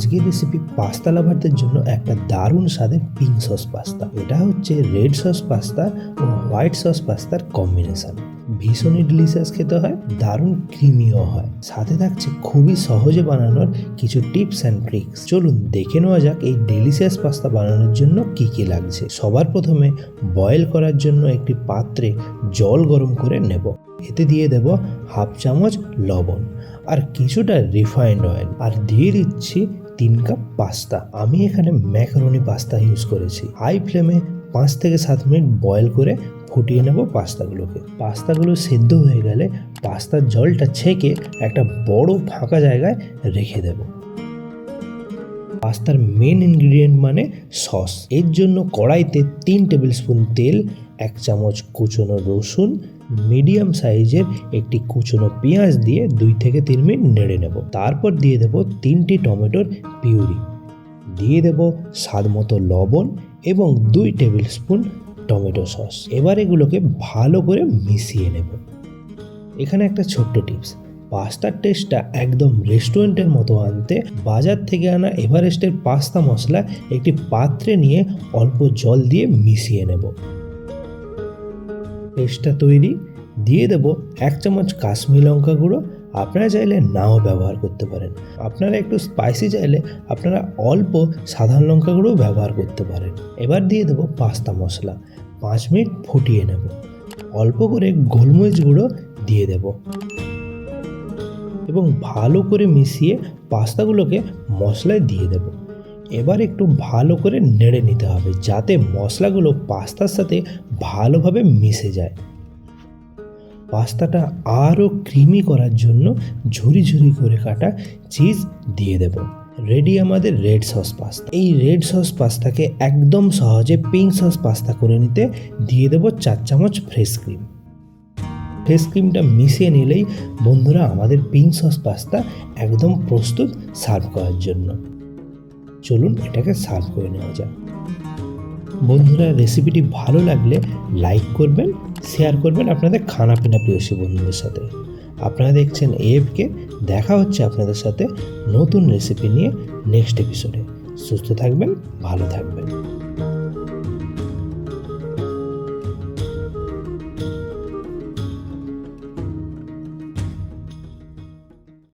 আজকের recipe pasta লাভারদের জন্য একটা দারুণ স্বাদের পিঙ্ক সস পাস্তা এটা হচ্ছে রেড সস পাস্তা ও হোয়াইট সস পাস্তার কম্বিনেশন ভীষণই ডিলিশিয়াস খেতে হয়, দারুণ ক্রিমিও হয়। সাথে থাকছে খুবই সহজে বানানোর কিছু টিপস অ্যান্ড ট্রিক্স চলুন দেখে নেওয়া যাক এই ডেলিশিয়াস পাস্তা বানানোর জন্য কি কি লাগছে। সবার প্রথমে বয়েল করার জন্য একটি পাত্রে জল গরম করে নেব। এতে দিয়ে দেব হাফ চামচ লবণ। আর কিছুটা রিফাইন্ড অয়েল আর দিয়ে দিচ্ছি তিন কাপ পাস্তা। আমি এখানে ম্যাকারনি পাস্তা ইউজ করেছি। হাই ফ্লেমে পাঁচ থেকে সাত মিনিট বয়েল করে ফুটিয়ে নেব পাস্তাগুলোকে। পাস্তাগুলো সেদ্ধ হয়ে গেলে পাস্তার জলটা ছেঁকে একটা বড় ফাঁকা জায়গায় রেখে দেব। পাস্তার মেন ইনগ্রিডিয়েন্ট মানে সস এর জন্য কড়াইতে তিন টেবিল স্পুন তেল, এক চামচ কুচনো রসুন মিডিয়াম সাইজের একটি কুচনো পেঁয়াজ দিয়ে দুই থেকে তিন মিনিট নেড়ে নেব। তারপর দিয়ে দেব তিনটি টমেটোর পিউরি। দিয়ে দেব স্বাদ মতো লবণ এবং দুই টেবিল স্পুন টমেটো সস। এবার এগুলোকে ভালো করে মিশিয়ে নেব। এখানে একটা ছোট্ট টিপস, পাস্তার টেস্টটা একদম রেস্টুরেন্টের মতো আনতে বাজার থেকে আনা এভারেস্টের পাস্তা মশলা একটি পাত্রে নিয়ে অল্প জল দিয়ে মিশিয়ে নেব। পেস্টটা তৈরি, দিয়ে দেব এক চামচ কাশ্মীর লঙ্কা গুঁড়ো। আপনারা চাইলে নাও ব্যবহার করতে পারেন। আপনারা একটু স্পাইসি চাইলে আপনারা অল্প সাধারণ লঙ্কা গুঁড়ো ব্যবহার করতে পারেন। এবার দিয়ে দেবো পাস্তা মশলা। পাঁচ মিনিট ফুটিয়ে নেব। অল্প করে গোলমরিচ গুঁড়ো দিয়ে দেব। এবং ভালো করে মিশিয়ে পাস্তাগুলোকে মশলায় দিয়ে দেব। এবার একটু ভালো করে নেড়ে নিতে হবে যাতে মশলাগুলো পাস্তার সাথে ভালোভাবে মিশে যায়। পাস্তাটা আরও ক্রিমি করার জন্য ঝুরি ঝুরি করে কাটা চিজ দিয়ে দেব। রেডি আমাদের রেড সস পাস্তা। এই রেড সস পাস্তাকে একদম সহজে পিঙ্ক সস পাস্তা করে নিতে দিয়ে দেব চার চামচ ফ্রেশ ক্রিম। ফ্রেশ ক্রিমটা মিশিয়ে নিলেই বন্ধুরা আমাদের পিঙ্ক সস পাস্তা একদম প্রস্তুত সার্ভ করার জন্য। চলুন এটাকে সার্ভ করে নেওয়া যাক। বন্ধুরা রেসিপিটি ভালো লাগলে লাইক করবেন শেয়ার করবেন আপনাদের খানাপিনা প্রিয়সী বন্ধুদের সাথে। আপনারা দেখছেন এফকে দেখা হচ্ছে আপনাদের সাথে নতুন রেসিপি নিয়ে নেক্সট এপিসোডে সুস্থ থাকবেন, ভালো থাকবেন।